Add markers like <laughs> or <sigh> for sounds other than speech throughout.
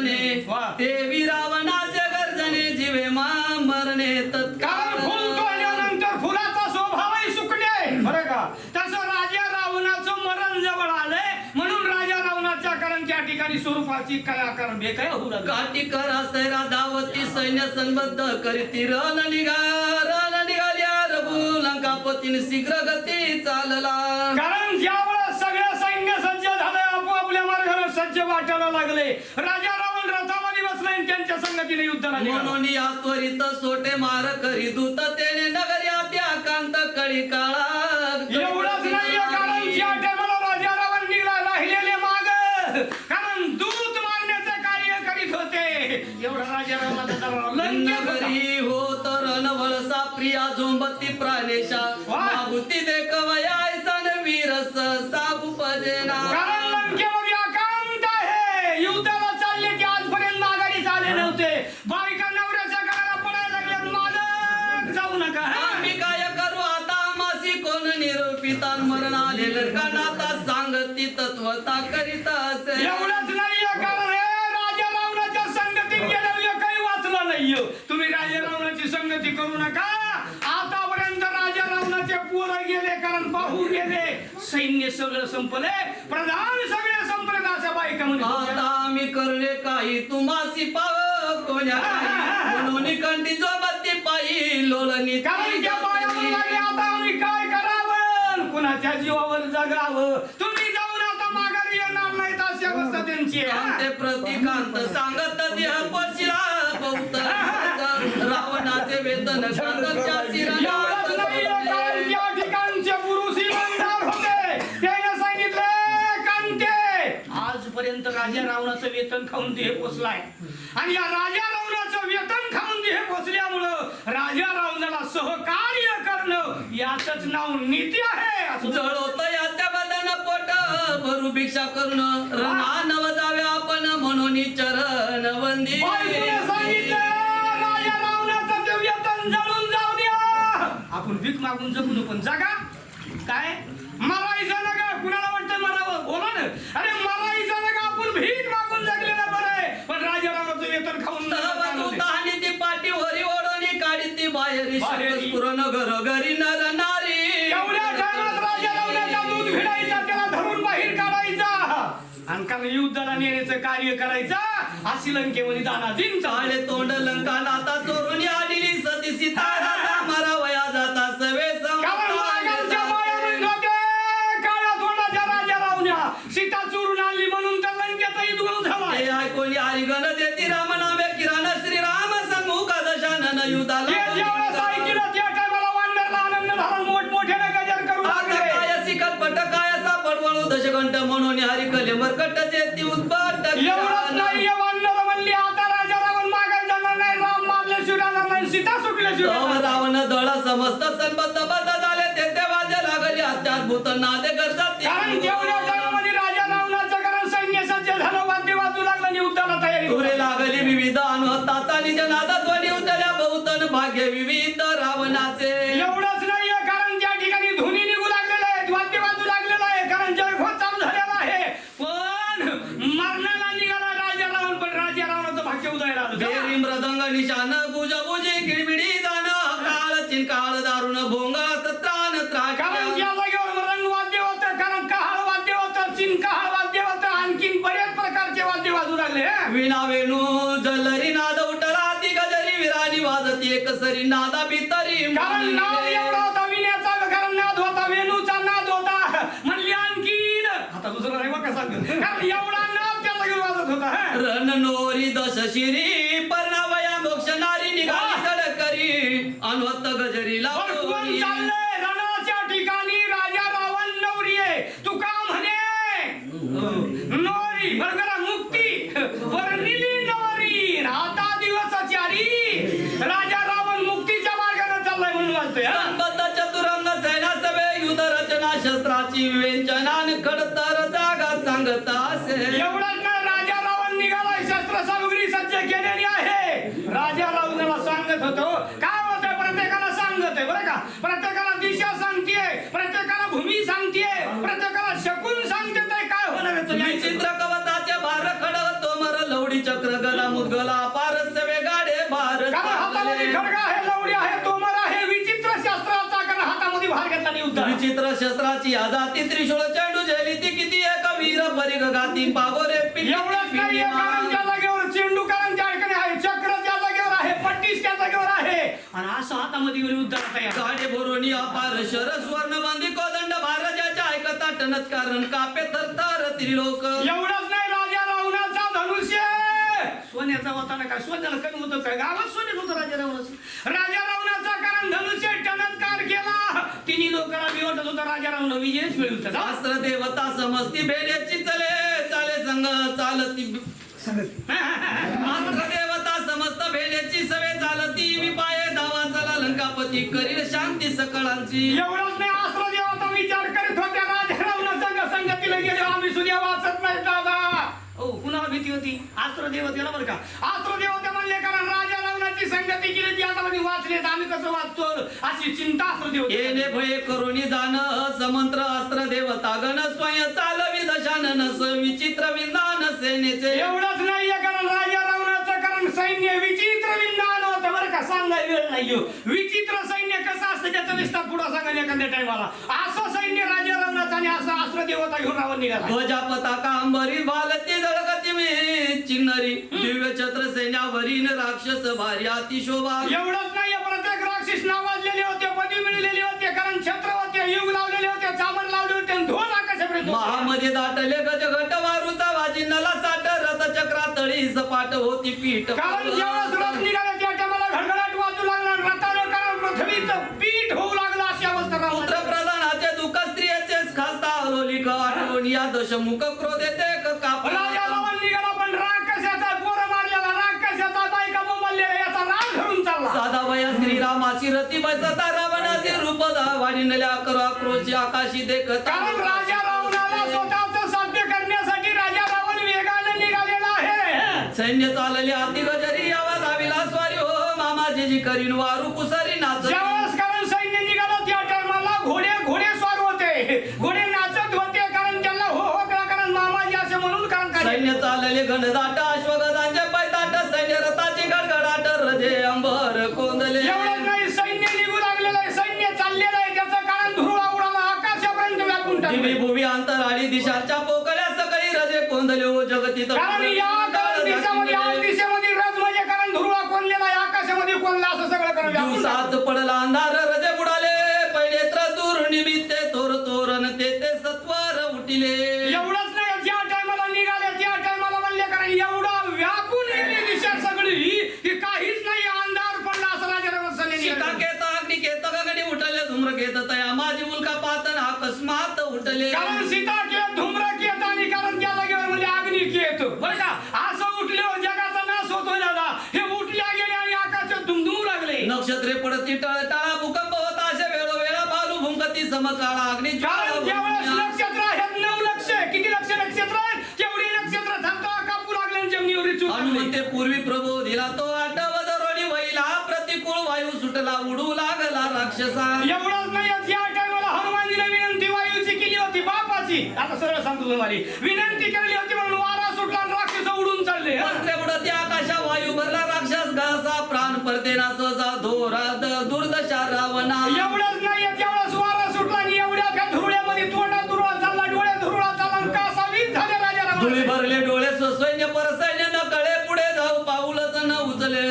वा. देवी रावणाचे गर्जने जीवे मा मरणे फुल तत्काळ तोडल्यानंतर फुलाचा स्वभावही सुकणे. बरं का? तसं राजा रावणाचं मरण जवळ आलंय. म्हणून राजा रावणाच्या कारण त्या ठिकाणी स्वरूपाची कलाकार बेकाय होऊ लागला. काठी करा सैरा धावती सैन्य संबद्ध करीती रण निघा रण निघाल्या रघु लंकापतीन शीघ्र गती चालला. कारण ज्यावेळेस सगळे सैन्य सज्ज झाले आपोआपल्या मार्गाने सज्ज वाटायला लागले. राजा रथामध्ये बसले आणि त्यांच्या संगतीने युद्धाला. म्हणून या त्वरित सोटे मार करी दूत तेने नगर्या त्या कांत कळी काळा एवढंच नाही तत्वता करीता असे एवढंच नाहीये कारण हे राजा रावणाच्या संगतीत गेल्यावर काही वाचलं नाहीये. तुम्ही राजा रावणाची संगती करू नका. आतापर्यंत राजा रावणाचे पोरं गेले कारण पाहू गेले. सैन्य सगळं संपले. प्रधान सगळे संपले अशा बायका होत्या. आता आम्ही करणे काही. तुम्हासी पाव कोण्या म्हणून कंठी जोबती पायी लोलनी कारण त्या बाया आता आम्ही काय करावं? कुणाच्या जीवावर जगावं? तुम्ही आहे. ते प्रतिकांत सांगत देह पशिला बहुत रावणाचे वेतन कांतच्या एवढंच नाही कारण शिरा त्या ठिकाणचे पुरुष इमानदार होते. त्याने सांगितले कांते आजपर्यंत राजा रावणाचं वेतन खाऊन देह पोचलाय आणि या राजा रावणाचं वेतन खाऊन देह पोचल्यामुळं राजा रावणाला सहकार्य करणं याच नाव नीती आहे असं भरू भिक्षा करून रणा नव जावे आपण म्हणून चरण वंदी. आपण भीक मागून जगू नको पण जगा. काय? मरायचं नका कुणाला वाटतं मरावं? बोला ना. अरे मरायचं नका आपण भीक मागून जगलेलं बरं आहे. पण राजा रावणाचं वेतन खाऊन. आणि ती पाठी वरी ओढणी काढी ती बाहेरी. पुरण घरोघरी नर नारी एवढ्या राजा रावणाचा दूध भिडायचा कारण युद्धाला नेण्याचं कार्य करायचं. अशी लंकेमध्ये दाना दिन चाळे तोंड लंका नाता चोरून आलेली सती सीता राधा मरावया जाता सवे सीता चोरून आणली म्हणून तर लंकेचा युद्ध झाला. हे ऐकून हरिगण देती राम नामे किरण श्रीराम सन्मुख दशानन युधाला दशकंठ म्हणून हरी कले मरकट चेती उत्पट एवढंच नाही म्हणली आता राजा रावण जाणार नाही राम राहणार नाही सीता. रावण दळ समस्त संबद्ध बद्ध झाले ते ते वाजे लागले अत्याद्भुत नादे करतात भाग्य उदयाला आलं. बेरी मृदंग निशान गुज बुजी किडबिडी जाण काळ चिनकाळ दारुण भोंगा त्राण कारण त्राण ज्या जागेवर रंग वाद्य होतं कारण कहाळ वाद्य होतं चिनकहाळ वाद्य होतं आणखीन बरेच प्रकारचे वाद्य वाजू लागले हं. विणा वेणू जलरी नाद उठला ती गजरी विराणी वाजती एक सरी नादा भितरी कारण नाद एवढा होता विण्याचा कारण नाद होता वेणूचा नाद होता म्हणली आणखीन आता दुसरं नाही बघ कसं कारण एवढा नाद त्या जागेवर वाजत होता हं. रण नोरी दश शिरी पर्णावया मोक्ष नारी निघाली तडकरी. अनवत गजरी लावली रणाच्या ठिकाणी राजा रावण नवरी आहे तू का म्हणे बरोबर मुक्ती. वर्णिली नवरी आता दिवसाची आरी राजा रावण मुक्तीच्या मार्गाने चाललाय म्हणून हा? चतुरंग सेना सभे युध रचना शस्त्राची विवेचनान खडतर जागा सांगत असे एवढंच विचित्र शस्त्राची आजाती त्रिशूळ चेंडू झेली. ती किती एक वीर परिग गाती. पागोरे पिटी एवढंच नाही पिटी कारण त्या मान. जागेवर चेंडू कारण त्या ठिकाणी आहे. चक्र त्या जागेवर आहे पट्टीस त्या जागेवर आहे. आणि असं हातामध्ये विरुद्ध तयार गाडे भरोनी अपार शर स्वर्ण बंदी कोदंड भारजाच्या ऐकता टनत कारण कापे थरथर त्रिलोक. एवढंच नाही राजा रावणाचा धनुष्य. सोन्याचा होता ना काय सोन्याला कमी होतं काय गावात सोन्यात होतं राजा रावणाचं. राजा वाटत होता राजा रावण विजयच मिळवत होता. शास्त्र देवता समजती भेड्याची चले चाले संग चालती. शास्त्र देवता समस्त भेड्याची सवे चालती. मी पाये धावा चला लंकापती करील शांती सकळांची. एवढंच नाही अस्त्र देवाचा विचार करीत होत्या रावणाच्या संगतीला गेले आम्ही सुद्धा वाचत नाही दादा हो कुणाला भीती होती. अस्त्र देवतेला बरं का? अस्त्र देवते म्हणले कारण राजा रावणाची संगती केली ती आता म्हणजे वाचले तर आम्ही कसं वाचतो? अशी चिंता अस्त्र देवते येणे भये करुणी जाण समंत्र अस्त्र देवता गण स्वयं चालवी दशानन विचित्र विंदान सेनेचे. एवढंच नाहीये कारण राजा रावणाचं कारण सैन्य विचित्र विज्ञान होतं. बरं का? सांगाय वेळ नाहीये. विचित्र सैन्य कसं असतं त्याचा विस्तार पुढे सांगा एखाद्या टायमाला असं सैन्य राजा आणि असं अस्त्र देवता घेऊन रावण निघाला. ध्वजा पताका अंबरी भालती मी चिन्नरी दिव्य छत्र सैन्यावरील राक्षस भारी अतिशोभा. एवढंच नाही प्रत्येक राक्षस नावाजलेले होते पदी मिळलेले होते कारण छत्र होते युग लावलेले होते चामर लावले होते आणि आकाशापर्यंत. महामध्ये दाटले गजघट वारूचा वाजिनाला साठ रथ चक्रा तळी सपाट होती पीठ. कारण रथ निघाले त्या टायमाला घडघडाट वाजू लागला आणि रथानं कारण पृथ्वीचं या दशमुख क्रोध येते क काप राजा रावण निघाला पण राग कशाचा पोरं मारलेला राग कशाचा बायका बोंबललेला याचा राग धरून चालला. साधा वया श्रीरामाची रावणाचे रूप वाढीनल्या करो आक्रोशी आकाशी देखत. कारण राजा रावणाला स्वतःच साध्य करण्यासाठी राजा रावण वेगाने निघालेला आहे. सैन्य चालले अति गजरी यावा धाविला स्वारी हो मामाजी जी करीन वारू कुसरी चालले घनदाट अश्वगजांचे पैदाट सैन्य रथाची गडगडाट रजे अंबर कोंदले. एवढंच नाही सैन्य निघू लागलेलं आहे सैन्य चाललेलं आहे त्याचं कारण धुरळा उडाला आकाशापर्यंत व्यापून दिवी टाकले. भुवी अंतराळी दिशांच्या पोकळ्या सकळी रजे कोंदले हो जगती कारण या कारण दिशेमध्ये या दिशेमध्ये रज म्हणजे कारण धुरळा कोणलेला आहे आकाशामध्ये कोणला असं सगळं कारण व्यापून. दिवसात पडला अंधार रजे बुडाले. पहिले त्रतुर निमित्ते बरं का? असं उठले हो, जगाचा नाश होतोय दादा. हे उठल्या गेले आणि आकाशात धुमधुमू लागले. नक्षत्रे पडती टळटाळा भूकंप होता असे वेळोवेळा बालू भूंकती समकाळा अग्नी कारण ज्यावेळेस नक्षत्र आहेत नऊ लक्ष. किती लक्ष नक्षत्र आहेत? तेवढी नक्षत्र थांबता कापू लागले जमिनीवर. हनुमंते पूर्वी प्रभू दिला तो आठव दरोडी वैला प्रतिकूळ वायू सुटला उडू लागला राक्षसा. एवढंच नाही या टायमाला हनुमानजीने विनंती वायूची केली होती बापाची. आता सरळ सांगतो तुम्हाला. विनंती केली होती म्हणून वारा राक्षस घासा प्राण सहसा धोरा दुर्दशा रावणा. एवढंच नाही त्यावेळेस वारा सुटला आणि एवढ्या त्या धुरळ्यामध्ये तोंडात धुरळा चालला डोळ्यात धुरळा चालला आणि कासावीस झाले राजा धुळी भरले डोळे सैन्य परसैन्य न कळे पुढे जाऊ पाऊलच न उचले.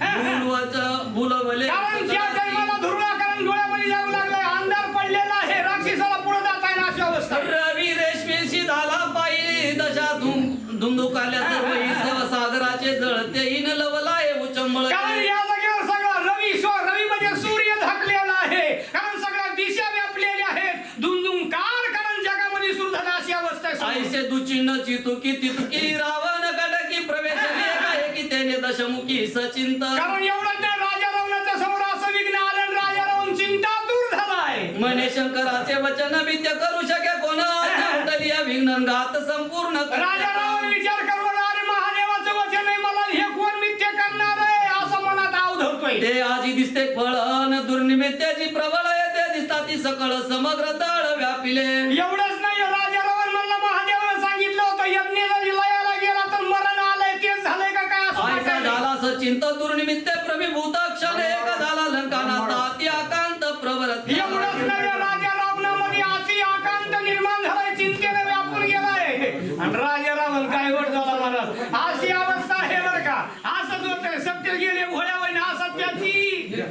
भूलवच भूलवले. कारण त्या टायमाला धुरळा कारण डोळ्यामध्ये जाऊ लागलाय अंधार पडलेला आहे राक्षसाला पुढे जाता अशी अवस्था. रवी रेशमीशी झाला पायी दशा धुम धुमधुकाल्या सर्व सागराचे जळते इन लवलाय उचंबळ कारण या जागेवर सगळा रवी स्व रवी म्हणजे सूर्य झाकलेला आहे कारण सगळ्या दिशा व्यापलेल्या आहेत दुमदुमकार कारण जगामध्ये सुरू झाला अशी अवस्था आहे दुचिन्ह चितुकी तितुकी रावण कटकी प्रवेश आहे त्याने दशमुखी सचिंत कारण एवढं राजा रावणाच्या समोर असं विघ्न आलं आणि राजा रावण चिंतातूर झालाय. मने शंकराचे वचन विद्य करू शके कोण <laughs> या विघ्न घात संपूर्ण राजा. रावण विचार करू लागला, अरे महादेवाचं वचन आहे मला हे कोण मिथ्य करणार आहे? असं मनात ते आजी दिसते फळन दुर्निमित्याची प्रबळ येते दिसता ती सकळ समग्र तळ व्यापिले. एवढंच चिंता दुर्निमित्ते प्रभू भूताक्षण एक झाला लंकानाचा अति आकांत प्रवरत एवढंच नव्हे राजा रावणामध्ये अति आकांत निर्माण झालाय चिंतेने व्यापून गेलाय. आणि राजा रावण काय वट झाला महाराज अशी अवस्था हे बरं का. असंच होतंय सत्य गेले घोड्या वहिनी असत्याची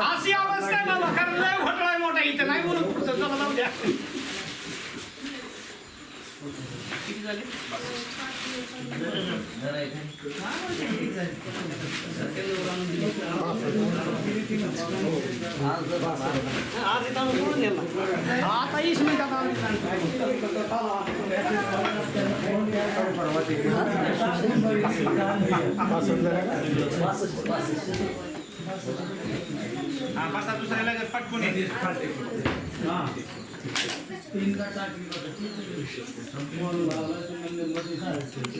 अशी अवस्था मला बाबा. कारण लय घोटाळा मोठा. इथं नाही बोलू पुढचं. चला जाऊ द्या. ಆತೈಸ್ ಮಿನಿಟ್ ಹಾಂ ಬಸ್ ಅದು ಸರಿಯಾಗಿ ಪಟ್ಕೊಂಡು ಹಾಂ जर पटकून ये.